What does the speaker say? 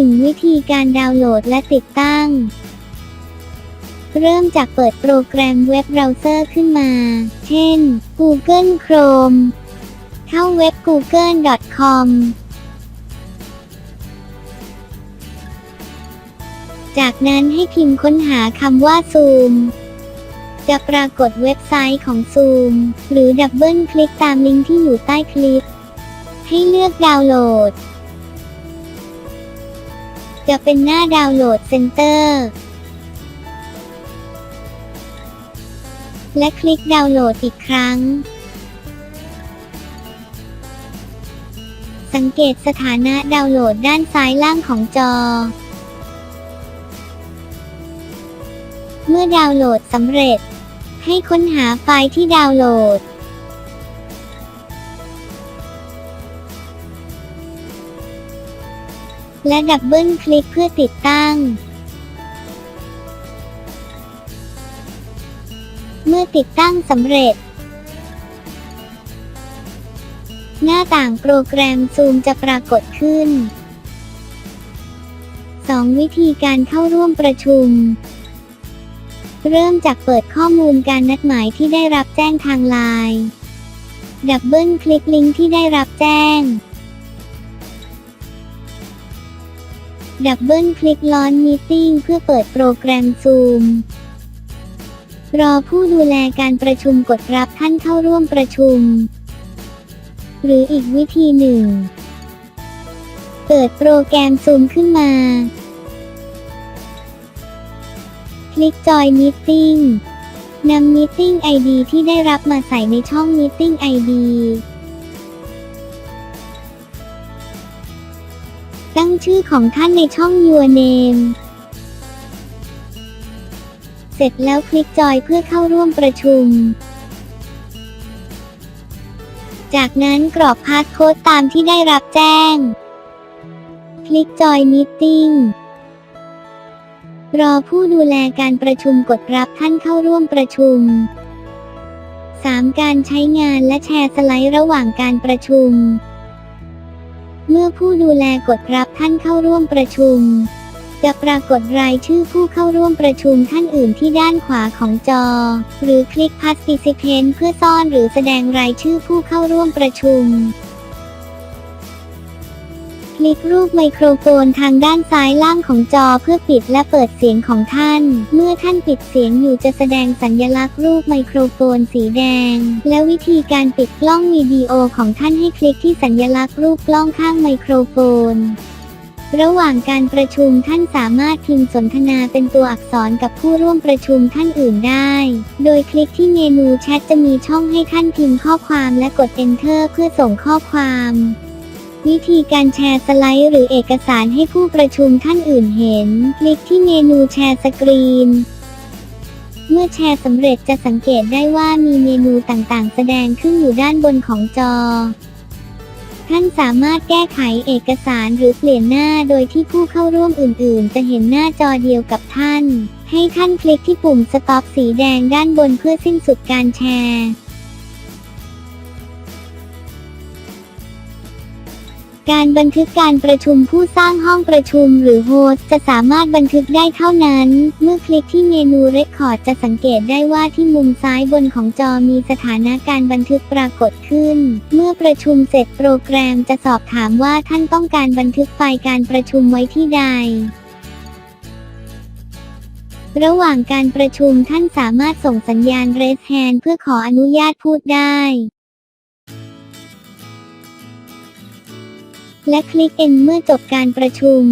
1 วิธีการดาวน์โหลดและติดตั้ง เริ่มจากเปิดโปรแกรมเว็บเบราว์เซอร์ขึ้นมา เช่น Google Chrome เข้าเว็บ google.com จากนั้นให้พิมพ์ค้นหาคำว่า Zoom จะปรากฏเว็บไซต์ของ Zoom หรือดับเบิลคลิกตามลิงก์ที่อยู่ใต้คลิป ให้เลือกดาวน์โหลด จะเป็นหน้าดาวน์โหลดเซ็นเตอร์ และคลิกดาวน์โหลดอีกครั้ง สังเกตสถานะดาวน์โหลดด้านซ้ายล่างของจอ เมื่อดาวน์โหลดสำเร็จ ให้ค้นหาไฟล์ที่ดาวน์โหลด และดับเบิลคลิกเพื่อติดตั้ง เมื่อติดตั้งสำเร็จ หน้าต่างโปรแกรมซูมจะปรากฏขึ้น 2 วิธีการเข้าร่วมประชุม เริ่มจากเปิดข้อมูลการนัดหมายที่ได้รับแจ้งทางไลน์ดับเบิลคลิกลิงก์ที่ได้รับแจ้ง ดับเบิลคลิกลอนมีติ้งเพื่อเปิดโปรแกรมซูม รอผู้ดูแลการประชุมกดรับท่านเข้าร่วมประชุม หรืออีกวิธีหนึ่ง เปิดโปรแกรมซูมขึ้นมา คลิกจอยมีติ้งนำมีติ้ง ID ที่ได้รับมาใส่ในช่องมีติ้ง ID ตั้งชื่อของท่านในช่อง Your Name เสร็จแล้วคลิกจอยเพื่อเข้าร่วมประชุม จากนั้นกรอกพาสโค้ดตามที่ได้รับแจ้ง คลิกจอยมีติ้งรอผู้ดูแลการประชุมกดรับท่านเข้าร่วมประชุม 3. การใช้งานและแชร์สไลด์ระหว่างการประชุม เมื่อผู้ดูแลกดรับท่านเข้าร่วมประชุม จะปรากฏรายชื่อผู้เข้าร่วมประชุมท่านอื่นที่ด้านขวาของจอ หรือคลิก Participant เพื่อซ่อนหรือแสดงรายชื่อผู้เข้าร่วมประชุม ลิกรูปไมโครโฟนทางด้านซ้ายล่างของจอเพื่อปิดและเปิดเสียงของท่าน เมื่อท่านปิดเสียงอยู่จะแสดงสัญลักษณ์รูปไมโครโฟนสีแดง และวิธีการปิดกล้องวิดีโอของท่านให้คลิกที่สัญลักษณ์รูปกล้องข้างไมโครโฟนระหว่างการประชุมท่านสามารถพิมพ์สนทนาเป็นตัวอักษรกับผู้ร่วมประชุมท่านอื่นได้ โดยคลิกที่เมนูแชทจะมีช่องให้ท่านพิมพ์ข้อความและกด Enter เพื่อส่งข้อความ วิธีการแชร์สไลด์หรือเอกสารให้ผู้ประชุมท่านอื่นเห็น คลิกที่เมนูแชร์สกรีน เมื่อแชร์สำเร็จจะสังเกตได้ว่ามีเมนูต่างๆ แสดงขึ้นอยู่ด้านบนของจอ ท่านสามารถแก้ไขเอกสารหรือเปลี่ยนหน้าโดยที่ผู้เข้าร่วมอื่น ๆ จะเห็นหน้าจอเดียวกับท่าน ให้ท่านคลิกที่ปุ่มสต็อปสีแดงด้านบนเพื่อสิ้นสุดการแชร์ การบันทึกการประชุมผู้สร้างห้องประชุมหรือโฮสจะสามารถบันทึกได้เท่านั้น เมื่อคลิกที่เมนูเรคคอร์ดจะสังเกตได้ว่าที่มุมซ้ายบนของจอมีสถานะการบันทึกปรากฏขึ้น เมื่อประชุมเสร็จโปรแกรมจะสอบถามว่าท่านต้องการบันทึกไฟล์การประชุมไว้ที่ใดระหว่างการประชุมท่านสามารถส่งสัญญาณ Raise Hand เพื่อขออนุญาตพูดได้ และคลิก End เมื่อจบการประชุม